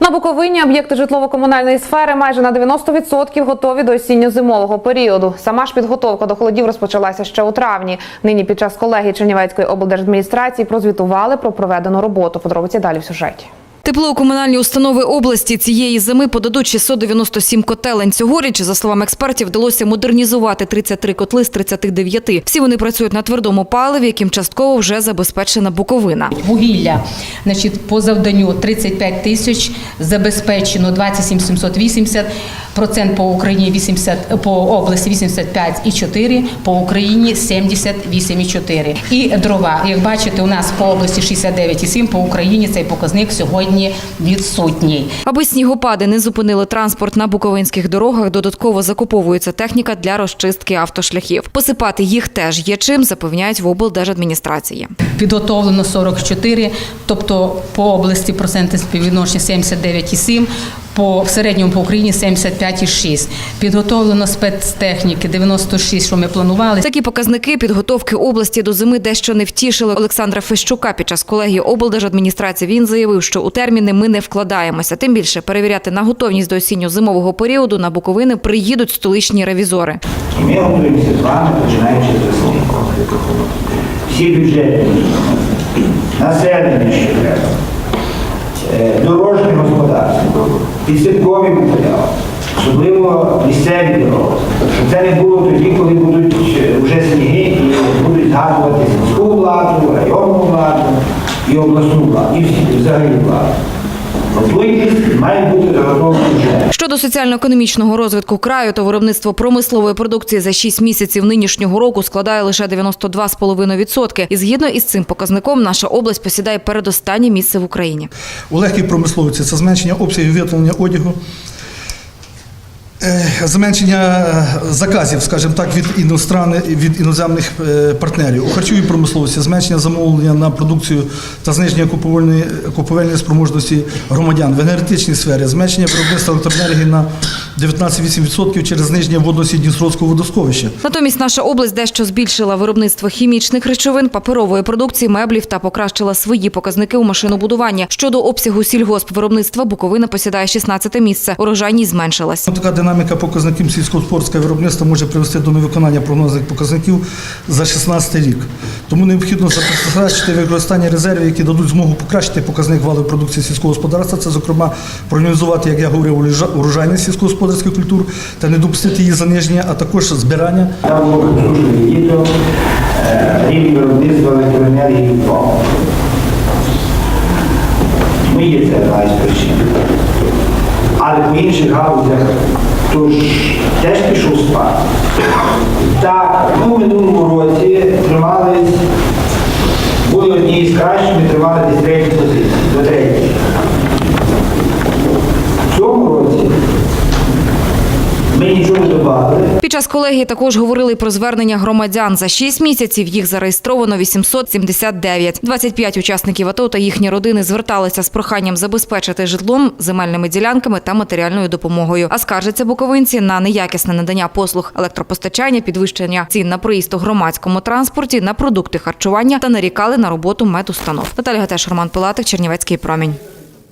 На Буковині об'єкти житлово-комунальної сфери майже на 90% готові до осінньо-зимового періоду. Сама ж підготовка до холодів розпочалася ще у травні. Нині під час колегії Чернівецької облдержадміністрації прозвітували про проведену роботу. Подробиці далі в сюжеті. Тепло у комунальні установи області цієї зими подадуть 697 котелень. Цьогоріч, за словами експертів, вдалося модернізувати 33 котли з 39. Всі вони працюють на твердому паливі, яким частково вже забезпечена Буковина. Вугілля, значить, по завданню 35 тисяч, забезпечено 27 780, процент по Україні 80, по області 85,4, по Україні 78,4. І дрова, як бачите, у нас по області 69,7, по Україні цей показник сьогодні відсутній. Аби снігопади не зупинили транспорт на буковинських дорогах, додатково закуповується техніка для розчистки автошляхів. Посипати їх теж є чим, запевняють в облдержадміністрації. Підготовлено 44, тобто по області проценти співвідношення 79,7, по в середньому по Україні 75,6. Підготовлено спецтехніки 96, що ми планували. Такі показники підготовки області до зими дещо не втішили Олександра Фещука. Під час колегії облдержадміністрації він заявив, що у терміни ми не вкладаємося. Тим більше перевіряти на готовність до осінньо-зимового періоду на Буковини приїдуть столичні ревізори. Ми готуємося з вами, починаючи з весни. Всі бюджетні, населення, що треба, е, дорожнє господарство, підсипкові матеріали, особливо місцеві дороги. Щоб це не було тоді, коли будуть е, вже сніги і будуть згадувати сільську владу, районну владу і обласну владу, і взагалі владу. Має бути. Щодо соціально-економічного розвитку краю, то виробництво промислової продукції за 6 місяців нинішнього року складає лише 92,5%. І згідно із цим показником, наша область посідає передостаннє місце в Україні. У легкій промисловці це зменшення обсягів виготовлення одягу, зменшення е, заказів, скажімо так, від іностран від іноземних е, партнерів. У харчовій промисловості зменшення замовлення на продукцію та зниження купувальної купувальної спроможності громадян. В енергетичній сфері зменшення виробництва електроенергії на 19,8% через зниження водності Дністровського водосховища. Натомість наша область дещо збільшила виробництво хімічних речовин, паперової продукції, меблів та покращила свої показники у машинобудуванні. Щодо обсягу сільгоспвиробництва, Буковина посідає 16 місце. Урожайність зменшилась. Така динаміка показників сільськогосподарського виробництва може привести до невиконання прогнозних показників за 2016 рік. Тому необхідно забезпечити використання резервів, які дадуть змогу покращити показник валової продукції сільського господарства. Це, зокрема, проаналізувати, як я говорив, урожа- урожайність сільськогосподарських культур та не допустити її заниження, а також збирання відео, рівень виробництва електроенергії впав. Ну, є це одна із причин. Але по інших галузях то ж теж пішов спад. Так, ми в минулому році тримались, були одні із кращих, ми тримали десь третій позиції, до третьої. В цьому році ми нічого не додали. Під час колегії також говорили про звернення громадян. За 6 місяців їх зареєстровано 879. 25 учасників АТО та їхні родини зверталися з проханням забезпечити житлом, земельними ділянками та матеріальною допомогою. А скаржаться буковинці на неякісне надання послуг електропостачання, підвищення цін на проїзд у громадському транспорті, на продукти харчування та нарікали на роботу медустанов. Наталя Гатеш, Роман Пилатик, Чернівецький промінь.